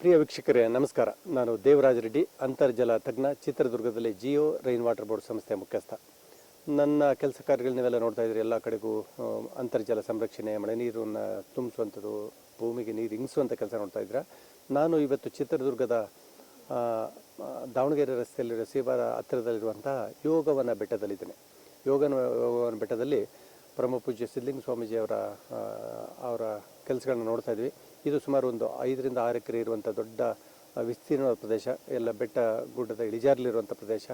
ಪ್ರಿಯ ವೀಕ್ಷಕರೇ, ನಮಸ್ಕಾರ. ನಾನು ದೇವರಾಜ ರೆಡ್ಡಿ, ಅಂತರ್ಜಲ ತಜ್ಞ, ಚಿತ್ರದುರ್ಗದಲ್ಲಿ ಜಿಯೋ ರೈನ್ ವಾಟರ್ ಬೋರ್ಡ್ ಸಂಸ್ಥೆಯ ಮುಖ್ಯಸ್ಥ. ನನ್ನ ಕೆಲಸ ಕಾರ್ಯಗಳು ನೀವೆಲ್ಲ ನೋಡ್ತಾ ಇದ್ದೀರಿ. ಎಲ್ಲ ಕಡೆಗೂ ಅಂತರ್ಜಲ ಸಂರಕ್ಷಣೆ, ಮಳೆ ನೀರನ್ನು ತುಂಬಿಸುವಂಥದ್ದು, ಭೂಮಿಗೆ ನೀರು ಇಂಗಿಸುವಂಥ ಕೆಲಸ ನೋಡ್ತಾ ಇದ್ದೀರಾ? ನಾನು ಇವತ್ತು ಚಿತ್ರದುರ್ಗದ ದಾವಣಗೆರೆ ರಸ್ತೆಯಲ್ಲಿರೋ ಸೀಬಾರ ಹತ್ತಿರದಲ್ಲಿರುವಂಥ ಯೋಗವನ ಬೆಟ್ಟದಲ್ಲಿದ್ದೇನೆ. ಯೋಗನ ಬೆಟ್ಟದಲ್ಲಿ ಪರಮ ಪೂಜ್ಯ ಸಿದ್ಧಲಿಂಗ ಸ್ವಾಮೀಜಿ ಅವರ ಅವರ ಕೆಲಸಗಳನ್ನ ನೋಡ್ತಾ ಇದ್ವಿ. ಇದು ಸುಮಾರು ಒಂದು ಐದರಿಂದ ಆರು ಎಕರೆ ಇರುವಂಥ ದೊಡ್ಡ ವಿಸ್ತೀರ್ಣ ಪ್ರದೇಶ, ಎಲ್ಲ ಬೆಟ್ಟ ಗುಡ್ಡದ ಇಳಿಜಾರಲಿರುವಂಥ ಪ್ರದೇಶ.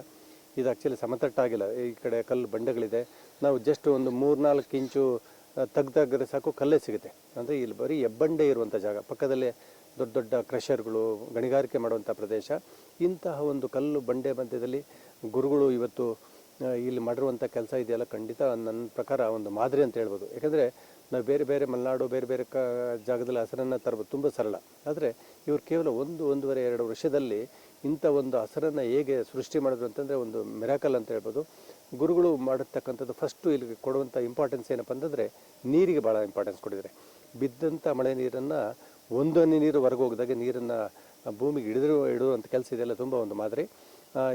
ಇದು ಆ್ಯಕ್ಚುಲಿ ಸಮತಟ್ಟಾಗಿಲ್ಲ. ಈ ಕಡೆ ಕಲ್ಲು ಬಂಡೆಗಳಿದೆ. ನಾವು ಜಸ್ಟ್ ಒಂದು ಮೂರ್ನಾಲ್ಕು ಇಂಚು ತೆಗ್ದಾಗಿದ್ರೆ ಸಾಕು ಕಲ್ಲೇ ಸಿಗುತ್ತೆ. ಅಂದರೆ ಇಲ್ಲಿ ಬರೀ ಹೆಬ್ಬಂಡೆ ಇರುವಂಥ ಜಾಗ. ಪಕ್ಕದಲ್ಲೇ ದೊಡ್ಡ ದೊಡ್ಡ ಕ್ರಷರ್ಗಳು, ಗಣಿಗಾರಿಕೆ ಮಾಡುವಂಥ ಪ್ರದೇಶ. ಇಂತಹ ಒಂದು ಕಲ್ಲು ಬಂಡೆ ಮಧ್ಯದಲ್ಲಿ ಗುರುಗಳು ಇವತ್ತು ಇಲ್ಲಿ ಮಾಡಿರುವಂಥ ಕೆಲಸ ಇದೆಯಲ್ಲ, ಖಂಡಿತ ನನ್ನ ಪ್ರಕಾರ ಒಂದು ಮಾದರಿ ಅಂತ ಹೇಳ್ಬೋದು. ಯಾಕಂದರೆ ನಾವು ಬೇರೆ ಬೇರೆ ಮಲೆನಾಡು, ಬೇರೆ ಬೇರೆ ಕ, ಜಾಗದಲ್ಲಿ ಹಸರನ್ನು ತರಬೋದು, ತುಂಬ ಸರಳ. ಆದರೆ ಇವರು ಕೇವಲ ಒಂದು, ಒಂದೂವರೆ, ಎರಡು ವರ್ಷದಲ್ಲಿ ಇಂಥ ಒಂದು ಹಸರನ್ನು ಹೇಗೆ ಸೃಷ್ಟಿ ಮಾಡಿದ್ರು ಅಂತಂದರೆ ಒಂದು ಮಿರಾಕಲ್ ಅಂತ ಹೇಳ್ಬೋದು. ಗುರುಗಳು ಮಾಡಿರ್ತಕ್ಕಂಥದ್ದು ಫಸ್ಟು ಇಲ್ಲಿ ಕೊಡುವಂಥ ಇಂಪಾರ್ಟೆನ್ಸ್ ಏನಪ್ಪ ಅಂತಂದರೆ ನೀರಿಗೆ ಭಾಳ ಇಂಪಾರ್ಟೆನ್ಸ್ ಕೊಟ್ಟಿದ್ದಾರೆ. ಬಿದ್ದಂಥ ಮಳೆ ನೀರನ್ನು ಒಂದೊಂದು ನೀರು ಹೊರಗೆ ಹೋಗಿದಾಗ ನೀರನ್ನು ಭೂಮಿಗೆ ಹಿಡಿದು ಇಡುವಂಥ ಕೆಲಸ ಇದೆಲ್ಲ ತುಂಬ ಒಂದು ಮಾದರಿ.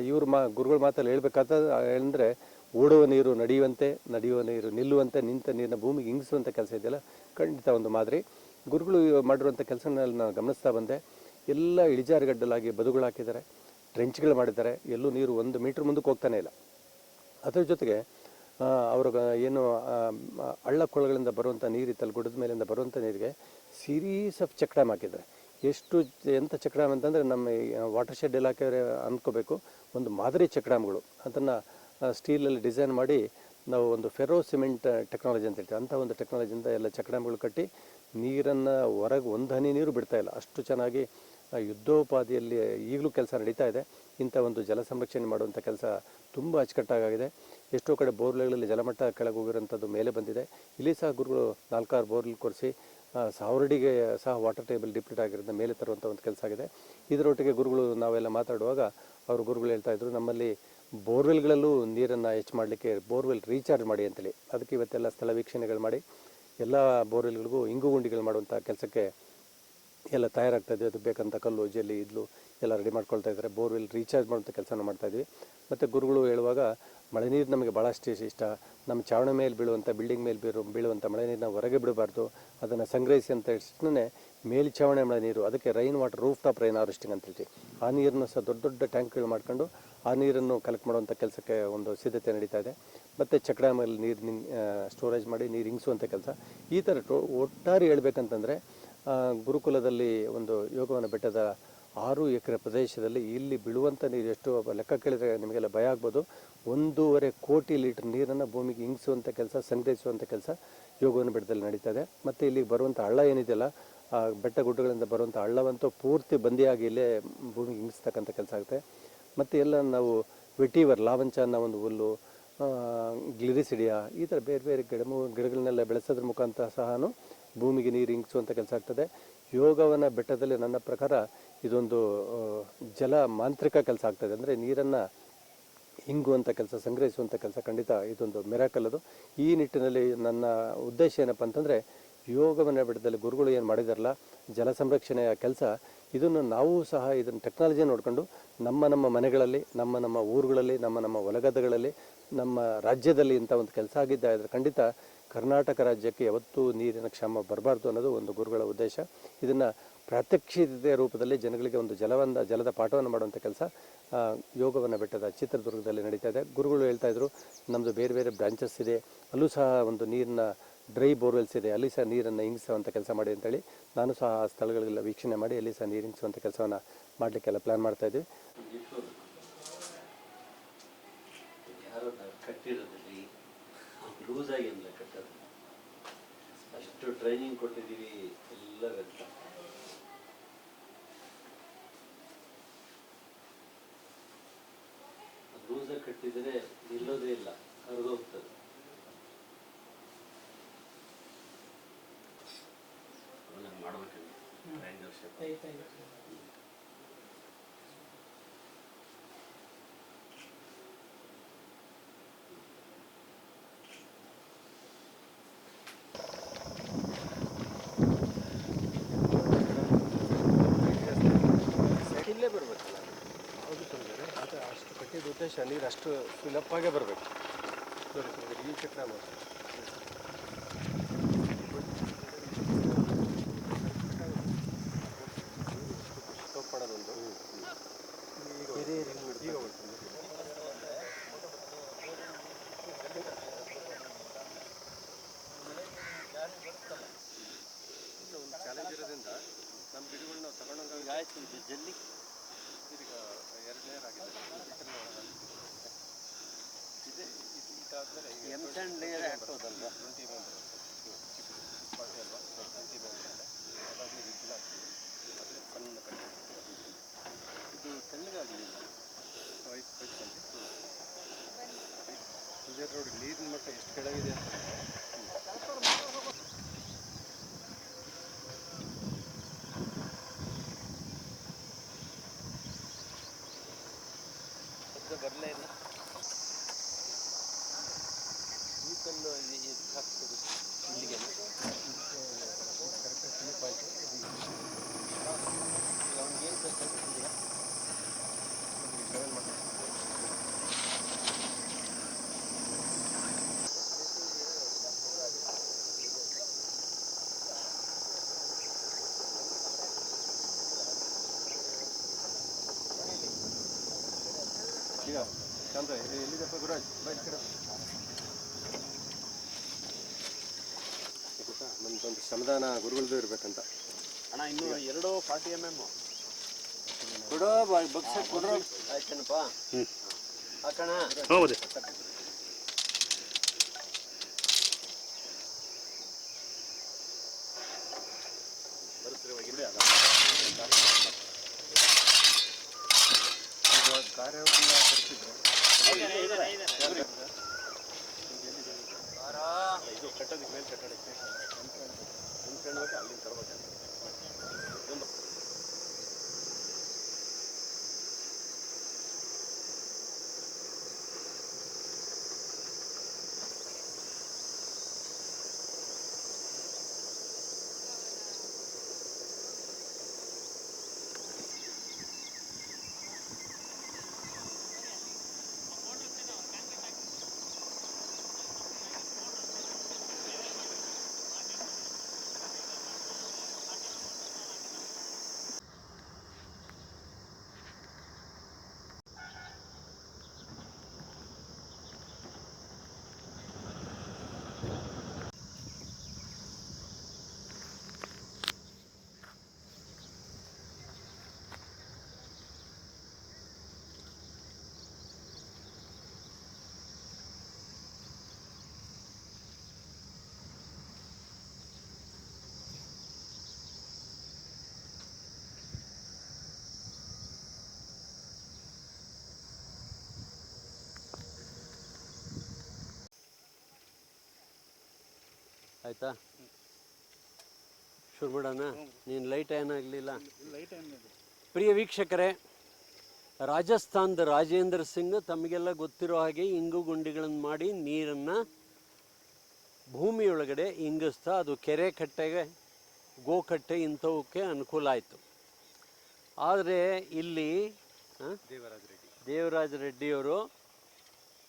ಇವ್ರ ಮಾ, ಗುರುಗಳ ಮಾತಲ್ಲಿ ಹೇಳ್ಬೇಕಾದ ಅಂದರೆ ಓಡುವ ನೀರು ನಡೆಯುವಂತೆ, ನಡೆಯುವ ನೀರು ನಿಲ್ಲುವಂತೆ, ನಿಂತ ನೀರನ್ನ ಭೂಮಿಗೆ ಇಂಗಿಸುವಂಥ ಕೆಲಸ ಇದೆಯಲ್ಲ, ಖಂಡಿತ ಒಂದು ಮಾದರಿ. ಗುರುಗಳು ಮಾಡಿರುವಂಥ ಕೆಲಸನಲ್ಲಿ ನಾನು ಗಮನಿಸ್ತಾ ಬಂದೆ. ಎಲ್ಲ ಇಳಿಜಾರುಗಡ್ಡಲಾಗಿ ಬದುಗಳು ಹಾಕಿದ್ದಾರೆ ಟ್ರೆಂಚ್ಗಳು ಮಾಡಿದ್ದಾರೆ, ಎಲ್ಲೂ ನೀರು ಒಂದು ಮೀಟ್ರ್ ಮುಂದಕ್ಕೆ ಹೋಗ್ತಾನೆ ಇಲ್ಲ. ಅದರ ಜೊತೆಗೆ ಅವ್ರ ಏನು ಹಳ್ಳ ಕೊಳಗಳಿಂದ ಬರುವಂಥ ನೀರು ಇತ್ತಲ್ಲಿ ಗುಡ್ಡದ ಮೇಲಿಂದ ಬರುವಂಥ ನೀರಿಗೆ ಸೀರೀಸ್ ಆಫ್ ಚೆಕ್ ಡ್ಯಾಮ್ ಹಾಕಿದ್ದಾರೆ. ಎಷ್ಟು ಎಂಥ ಚೆಕ್ ಡ್ಯಾಮ್ ಅಂತಂದರೆ ನಮ್ಮ ವಾಟರ್ ಶೆಡ್ ಇಲಾಖೆಯವರೇ ಅಂದ್ಕೋಬೇಕು. ಒಂದು ಮಾದರಿ ಚೆಕ್ ಡ್ಯಾಮ್ಗಳು ಅದನ್ನು ಸ್ಟೀಲಲ್ಲಿ ಡಿಸೈನ್ ಮಾಡಿ ನಾವು ಒಂದು ಫೆರೋ ಸಿಮೆಂಟ್ ಟೆಕ್ನಾಲಜಿ ಅಂತ ಹೇಳ್ತೀವಿ. ಅಂಥ ಒಂದು ಟೆಕ್ನಾಲಜಿಯಿಂದ ಎಲ್ಲ ಚೆಕ್ ಡ್ಯಾಮ್ಗಳು ಕಟ್ಟಿ ನೀರನ್ನು ಹೊರಗೆ ಒಂದು ಹನಿ ನೀರು ಬಿಡ್ತಾ ಇಲ್ಲ. ಅಷ್ಟು ಚೆನ್ನಾಗಿ ಯುದ್ಧೋಪಾದಿಯಲ್ಲಿ ಈಗಲೂ ಕೆಲಸ ನಡೀತಾ ಇದೆ. ಇಂಥ ಒಂದು ಜಲ ಸಂರಕ್ಷಣೆ ಮಾಡುವಂಥ ಕೆಲಸ ತುಂಬ ಅಚ್ಚುಕಟ್ಟಾಗಿದೆ. ಎಷ್ಟೋ ಕಡೆ ಬೋರ್ವೆಲ್ಗಳಲ್ಲಿ ಜಲಮಟ್ಟ ಕೆಳಗೆ ಹೋಗಿರೋಂಥದ್ದು ಮೇಲೆ ಬಂದಿದೆ. ಇಲ್ಲಿ ಸಹ ಗುರುಗಳು ನಾಲ್ಕಾರು ಬೋರ್ವೆಲ್ ಕೊರೆಸಿ ಸಾವಿರಡಿಗೆ ಸಹ ವಾಟರ್ ಟೇಬಲ್ ಡಿಪ್ಲೀಟ್ ಆಗಿರೋದನ್ನ ಮೇಲೆ ತರುವಂಥ ಒಂದು ಕೆಲಸ ಆಗಿದೆ. ಇದರೊಟ್ಟಿಗೆ ಗುರುಗಳು ನಾವೆಲ್ಲ ಮಾತಾಡುವಾಗ ಅವರು ಗುರುಗಳು ಹೇಳ್ತಾ ಇದ್ರು, ನಮ್ಮಲ್ಲಿ ಬೋರ್ವೆಲ್ಗಳಲ್ಲೂ ನೀರನ್ನು ಹೆಚ್ಚು ಮಾಡಲಿಕ್ಕೆ ಬೋರ್ವೆಲ್ ರೀಚಾರ್ಜ್ ಮಾಡಿ ಅಂತೇಳಿ. ಅದಕ್ಕೆ ಇವತ್ತೆಲ್ಲ ಸ್ಥಳ ವೀಕ್ಷಣೆಗಳು ಮಾಡಿ, ಎಲ್ಲ ಬೋರ್ವೆಲ್ಗಳಿಗೂ ಇಂಗು ಗುಂಡಿಗಳು ಮಾಡುವಂಥ ಕೆಲಸಕ್ಕೆ ಎಲ್ಲ ತಯಾರಾಗ್ತಾ ಇದೆ ಅದಕ್ಕೆ ಬೇಕಂತ ಕಲ್ಲು, ಜಲ್ಲಿ, ಇದ್ಲು ಎಲ್ಲ ರೆಡಿ ಮಾಡ್ಕೊಳ್ತಾ ಇದ್ದಾರೆ. ಬೋರ್ವೆಲ್ ರೀಚಾರ್ಜ್ ಮಾಡುವಂಥ ಕೆಲಸನ ಮಾಡ್ತಾ ಇದ್ವಿ ಮತ್ತು ಗುರುಗಳು ಹೇಳುವಾಗ, ಮಳೆ ನೀರು ನಮಗೆ ಭಾಳಷ್ಟು ಇಷ್ಟ. ನಮ್ಮ ಚಾವಣಿ ಮೇಲೆ ಬೀಳುವಂಥ ಬಿಲ್ಡಿಂಗ್ ಮೇಲೆ ಬೀರು ಬೀಳುವಂಥ ಮಳೆ ನೀರನ್ನ ಹೊರಗೆ ಬಿಡಬಾರ್ದು. ಅದನ್ನು ಸಂಗ್ರಹಿಸಿ ಅಂತ ತಕ್ಷಣ ಮೇಲ್ಛಾವಣಿ ಮಳೆ ನೀರು, ಅದಕ್ಕೆ rain water roof top rain harvesting ಅಂತ ಹೇಳ್ತೀವಿ. ಆ ನೀರನ್ನು ಸಹ ದೊಡ್ಡ ದೊಡ್ಡ ಟ್ಯಾಂಕ್ಗಳು ಮಾಡ್ಕೊಂಡು ಆ ನೀರನ್ನು ಕಲೆಕ್ಟ್ ಮಾಡುವಂಥ ಕೆಲಸಕ್ಕೆ ಒಂದು ಸಿದ್ಧತೆ ನಡೀತಾ ಇದೆ. ಮತ್ತು ಚಕಡ ಮೇಲೆ ನೀರು ಸ್ಟೋರೇಜ್ ಮಾಡಿ ನೀರು ಇಂಗಿಸುವಂಥ ಕೆಲಸ. ಈ ಥರ ಒಟ್ಟಾರೆ ಹೇಳ್ಬೇಕಂತಂದರೆ ಗುರುಕುಲದಲ್ಲಿ ಒಂದು ಯೋಗವನ ಬೆಟ್ಟದ ಆರು ಎಕರೆ ಪ್ರದೇಶದಲ್ಲಿ ಇಲ್ಲಿ ಬೀಳುವಂಥ ನೀರು ಎಷ್ಟು ಲೆಕ್ಕ ಕೇಳಿದರೆ ನಿಮಗೆಲ್ಲ ಭಯ ಆಗ್ಬೋದು. ಒಂದೂವರೆ ಕೋಟಿ ಲೀಟರ್ ನೀರನ್ನು ಭೂಮಿಗೆ ಇಂಗಿಸುವಂಥ ಕೆಲಸ, ಸಂಗ್ರಹಿಸುವಂಥ ಕೆಲಸ ಯೋಗವನ ಬೆಟ್ಟದಲ್ಲಿ ನಡೀತಾ ಇದೆ ಮತ್ತು ಇಲ್ಲಿಗೆ ಬರುವಂಥ ಹಳ್ಳ ಏನಿದೆಯಲ್ಲ, ಆ, ಬೆಟ್ಟ ಗುಡ್ಡಗಳಿಂದ ಬರುವಂಥ ಹಳ್ಳವಂತೂ ಪೂರ್ತಿ ಬಂದಿಯಾಗಿ ಇಲ್ಲೇ ಭೂಮಿಗೆ ಇಂಗಿಸ್ತಕ್ಕಂಥ ಕೆಲಸ ಆಗುತ್ತೆ. ಮತ್ತು ಎಲ್ಲ ನಾವು ವೆಟಿವರ್, ಲಾವಂಚ ಅನ್ನೋ ಒಂದು ಹುಲ್ಲು ಗ್ಲಿರಿಸಿಡಿಯಾ, ಈ ಥರ ಬೇರೆ ಬೇರೆ ಗಿಡ ಗಿಡಗಳನ್ನೆಲ್ಲ ಬೆಳೆಸೋದ್ರ ಮುಖಾಂತರ ಸಹನು ಭೂಮಿಗೆ ನೀರು ಇಂಗಿಸುವಂಥ ಕೆಲಸ ಆಗ್ತದೆ. ಯೋಗವನ ಬೆಟ್ಟದಲ್ಲಿ ನನ್ನ ಪ್ರಕಾರ ಇದೊಂದು ಜಲ ಮಾಂತ್ರಿಕ ಕೆಲಸ ಆಗ್ತದೆ. ಅಂದರೆ ನೀರನ್ನು ಹಿಂಗುವಂಥ ಕೆಲಸ ಸಂಗ್ರಹಿಸುವಂಥ ಕೆಲಸ ಖಂಡಿತ ಇದೊಂದು ಮಿರಾಕಲ್ ಅದು. ಈ ನಿಟ್ಟಿನಲ್ಲಿ ನನ್ನ ಉದ್ದೇಶ ಏನಪ್ಪ ಅಂತಂದರೆ ಯೋಗವನ ಬೆಟ್ಟದಲ್ಲಿ ಗುರುಗಳು ಏನು ಮಾಡಿದಾರಲ್ಲ, ಜಲ ಸಂರಕ್ಷಣೆಯ ಕೆಲಸ, ಇದನ್ನು ನಾವು ಸಹ ಇದನ್ನು ಟೆಕ್ನಾಲಜಿ ನೋಡಿಕೊಂಡು ನಮ್ಮ ನಮ್ಮ ಮನೆಗಳಲ್ಲಿ, ನಮ್ಮ ನಮ್ಮ ಊರುಗಳಲ್ಲಿ, ನಮ್ಮ ನಮ್ಮ ಹೊಲಗದ್ದೆಗಳಲ್ಲಿ ನಮ್ಮ ರಾಜ್ಯದಲ್ಲಿ ಇಂಥ ಒಂದು ಕೆಲಸ ಆಗಿದ್ದ ಖಂಡಿತ ಕರ್ನಾಟಕ ರಾಜ್ಯಕ್ಕೆ ಯಾವತ್ತೂ ನೀರಿನ ಕ್ಷಾಮ ಬರಬಾರ್ದು ಅನ್ನೋದು ಒಂದು ಗುರುಗಳ ಉದ್ದೇಶ. ಇದನ್ನು ಪ್ರಾತ್ಯಕ್ಷಿಕತೆಯ ರೂಪದಲ್ಲಿ ಜನಗಳಿಗೆ ಒಂದು ಜಲವಂದ ಜಲದ ಪಾಠವನ್ನು ಮಾಡುವಂಥ ಕೆಲಸ ಯೋಗವನ್ನು ಯೋಗವನ ಬೆಟ್ಟದ ಚಿತ್ರದುರ್ಗದಲ್ಲಿ ನಡೀತಾ ಇದೆ. ಗುರುಗಳು ಹೇಳ್ತಾ ಇದ್ರು ನಮ್ಮದು ಬೇರೆ ಬೇರೆ ಬ್ರಾಂಚಸ್ ಇದೆ, ಅಲ್ಲೂ ಸಹ ಒಂದು ನೀರಿನ ಡ್ರೈ ಬೋರ್ವೆಲ್ಸ್ ಇದೆ, ಅಲ್ಲಿ ಸಹ ನೀರನ್ನು ಹಿಂಗಿಸುವಂಥ ಕೆಲಸ ಮಾಡಿ ಅಂತೇಳಿ ನಾನು ಸಹ ಆ ಸ್ಥಳಗಳಿಗೆಲ್ಲ ವೀಕ್ಷಣೆ ಮಾಡಿ ಅಲ್ಲಿ ಸಹ ನೀರು ಇಂಗಿಸುವಂಥ ಕೆಲಸವನ್ನು ಮಾಡಲಿಕ್ಕೆಲ್ಲ ಪ್ಲ್ಯಾನ್ ಮಾಡ್ತಾ ಇದ್ವಿ. ಲೂಸ್ ಆಗಿ ಅಷ್ಟು ಟ್ರೈನಿಂಗ್ ಕೊಟ್ಟಿದ್ದೀವಿ ಎಲ್ಲ ವ್ಯರ್ಥ ಲೂಸಾಗಿ ಕಟ್ಟಿದರೆ ನಿಲ್ಲೋದೇ ಇಲ್ಲ ಹರಿದೋಗ್ತದೆ ಅದನ್ನ ಟ್ರಯಾಂಗಲ್ ನೀರು ಅಷ್ಟು ಫಿಲಪ್ ಆಗೇ ಬರಬೇಕು ಈ ಚಿತ್ರ ಒಂದು ಚಾಲೆಂಜ್ ಇರೋದ್ರಿಂದ ನಮ್ಮ ಗಿಡಗಳು ನಾವು ತಗೊಂಡಂಗೆ ಜಲ್ಲಿ ಎರಡು ಲೇಯರ್ ಹಾಕ್ಬೋದಲ್ವಾ ಟ್ವೆಂಟಿ ಎಂ ಎಂ ಫಾರ್ಟಿ ಅಲ್ವಾ ಟ್ವೆಂಟಿ ಎಂ ಎಂ ಅದಾದ್ಮೇಲೆ ಇದ್ದಿಲ್ಲ ಹಾಕ್ತೀವಿ ಅದೇ ಸಣ್ಣ ಕಟ್ ಇದು ತಣ್ಣಗಾಗಲಿಲ್ಲ ವೈಟ್ ವೈಟ್ ಬಂದು ಇದೇ ರೋಡ್ ನೀರಿನ ಮಟ್ಟ ಎಷ್ಟು ಕೆಳಗಿದೆ ಅಂತ ಈ ಕಲ್ಲು ಇಲ್ಲಿ ಇದಕ್ಕೆ ಹಾಕ್ಬೋದು ನಮ್ದೊಂದು ಶ್ರಮದಾನ ಗುರುಗಳದ್ದು ಇರಬೇಕಂತ. ಅಣ್ಣ ಇನ್ನು ಎರಡು ಫಾರ್ಟಿ ಎಂ ಎಂ ಕೊಡೋ ಬಗ್ಸ ಕೊಡೋ ಆಯ್ತೇನಪ್ಪ? ಹಾಕೋಣ ಹೌದು. ಕಾರ್ಯ ಇದು ಕಟ್ಟೋದಕ್ಕೆ ಮೇಲೆ ಕಟ್ಟಡಕ್ಕೆ ಅನ್ಕೊಂಡ್ಬೇಕು ಅಲ್ಲಿಂದ ಆಯ್ತಾ? ಶುರು ಮಾಡೋಣ. ನೀನು ಲೈಟ್ ಏನಾಗಲಿಲ್ಲ ಪ್ರಿಯ ವೀಕ್ಷಕರೇ, ರಾಜಸ್ಥಾನದ ರಾಜೇಂದ್ರ ಸಿಂಗ್ ತಮಗೆಲ್ಲ ಗೊತ್ತಿರೋ ಹಾಗೆ ಇಂಗು ಗುಂಡಿಗಳನ್ನು ಮಾಡಿ ನೀರನ್ನು ಭೂಮಿಯೊಳಗಡೆ ಇಂಗಿಸ್ತಾ ಅದು ಕೆರೆ ಕಟ್ಟೆಗೆ, ಗೋಕಟ್ಟೆ ಇಂಥವಕ್ಕೆ ಅನುಕೂಲ ಆಯಿತು. ಆದರೆ ಇಲ್ಲಿ ದೇವರಾಜ ದೇವರಾಜ ರೆಡ್ಡಿಯವರು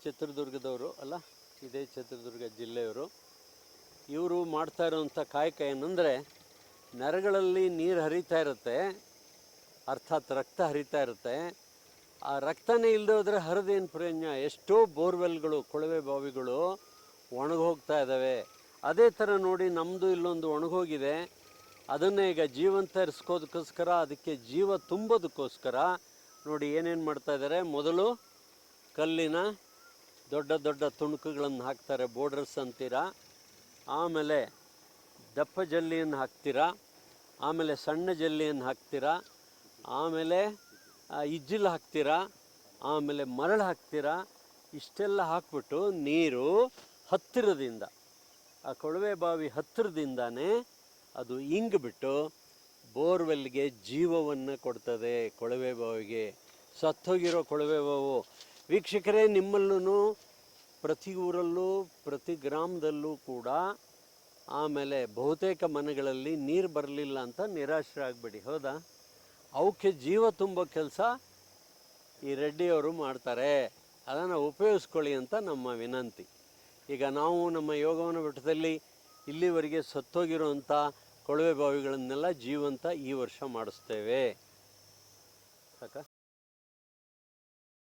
ಚಿತ್ರದುರ್ಗದವರು ಅಲ್ಲ, ಇದೇ ಚಿತ್ರದುರ್ಗ ಜಿಲ್ಲೆಯವರು ಇವರು ಮಾಡ್ತಾ ಇರುವಂಥ ಕಾಯಕ ಏನಂದರೆ, ನರಗಳಲ್ಲಿ ನೀರು ಹರಿತಾ ಇರುತ್ತೆ, ಅರ್ಥಾತ್ ರಕ್ತ ಹರಿತಾ ಇರುತ್ತೆ. ಆ ರಕ್ತನೇ ಇಲ್ಲದೆ ಹೋದರೆ ಹರಿದೇನು ಪ್ರಯೋಜನ ಎಷ್ಟೋ ಬೋರ್ವೆಲ್ಗಳು, ಕೊಳವೆ ಬಾವಿಗಳು ಒಣಗೋಗ್ತಾ ಇದ್ದಾವೆ ಅದೇ ಥರ ನೋಡಿ ನಮ್ಮದು ಇಲ್ಲೊಂದು ಒಣಗೋಗಿದೆ. ಅದನ್ನೇ ಈಗ ಜೀವಂತ ಇರಿಸ್ಕೋದಕ್ಕೋಸ್ಕರ, ಅದಕ್ಕೆ ಜೀವ ತುಂಬೋದಕ್ಕೋಸ್ಕರ ನೋಡಿ ಏನೇನು ಮಾಡ್ತಾ ಇದ್ದಾರೆ ಮೊದಲು ಕಲ್ಲಿನ ದೊಡ್ಡ ದೊಡ್ಡ ತುಣುಕುಗಳನ್ನು ಹಾಕ್ತಾರೆ, ಬೋರ್ಡರ್ಸ್ ಅಂತೀರಾ. ಆಮೇಲೆ ದಪ್ಪ ಜಲ್ಲಿಯನ್ನು ಹಾಕ್ತೀರಾ, ಆಮೇಲೆ ಸಣ್ಣ ಜಲ್ಲಿಯನ್ನು ಹಾಕ್ತೀರಾ, ಆಮೇಲೆ ಇಜ್ಜಿಲು ಹಾಕ್ತೀರಾ, ಆಮೇಲೆ ಮರಳು ಹಾಕ್ತೀರಾ, ಇಷ್ಟೆಲ್ಲ ಹಾಕ್ಬಿಟ್ಟು ನೀರು ಹತ್ತಿರದಿಂದ, ಆ ಕೊಳವೆ ಬಾವಿ ಹತ್ತಿರದಿಂದಾನೇ ಅದು ಇಂಗ್ಬಿಟ್ಟು ಬೋರ್ವೆಲ್ಗೆ ಜೀವವನ್ನು ಕೊಡ್ತದೆ ಕೊಳವೆ ಬಾವಿಗೆ. ಸತ್ತೋಗಿರೋ ಕೊಳವೆ ಬಾವು. ವೀಕ್ಷಕರೇ ನಿಮ್ಮಲ್ಲೂ ಪ್ರತಿ ಊರಲ್ಲೂ, ಪ್ರತಿ ಗ್ರಾಮದಲ್ಲೂ ಕೂಡ ಆಮೇಲೆ ಬಹುತೇಕ ಮನೆಗಳಲ್ಲಿ ನೀರು ಬರಲಿಲ್ಲ ಅಂತ ನಿರಾಶರಾಗಬೇಡಿ ಹೌದಾ? ಅವಕ್ಕೆ ಜೀವ ತುಂಬೋ ಕೆಲಸ ಈ ರೆಡ್ಡಿಯವರು ಮಾಡ್ತಾರೆ. ಅದನ್ನು ಉಪಯೋಗಿಸ್ಕೊಳ್ಳಿ ಅಂತ ನಮ್ಮ ವಿನಂತಿ. ಈಗ ನಾವು ನಮ್ಮ ಯೋಗವನ ಬೆಟ್ಟದಲ್ಲಿ ಇಲ್ಲಿವರೆಗೆ ಸತ್ತೋಗಿರುವಂಥ ಕೊಳವೆ ಬಾವಿಗಳನ್ನೆಲ್ಲ ಜೀವಂತ ಈ ವರ್ಷ ಮಾಡಿಸ್ತೇವೆ.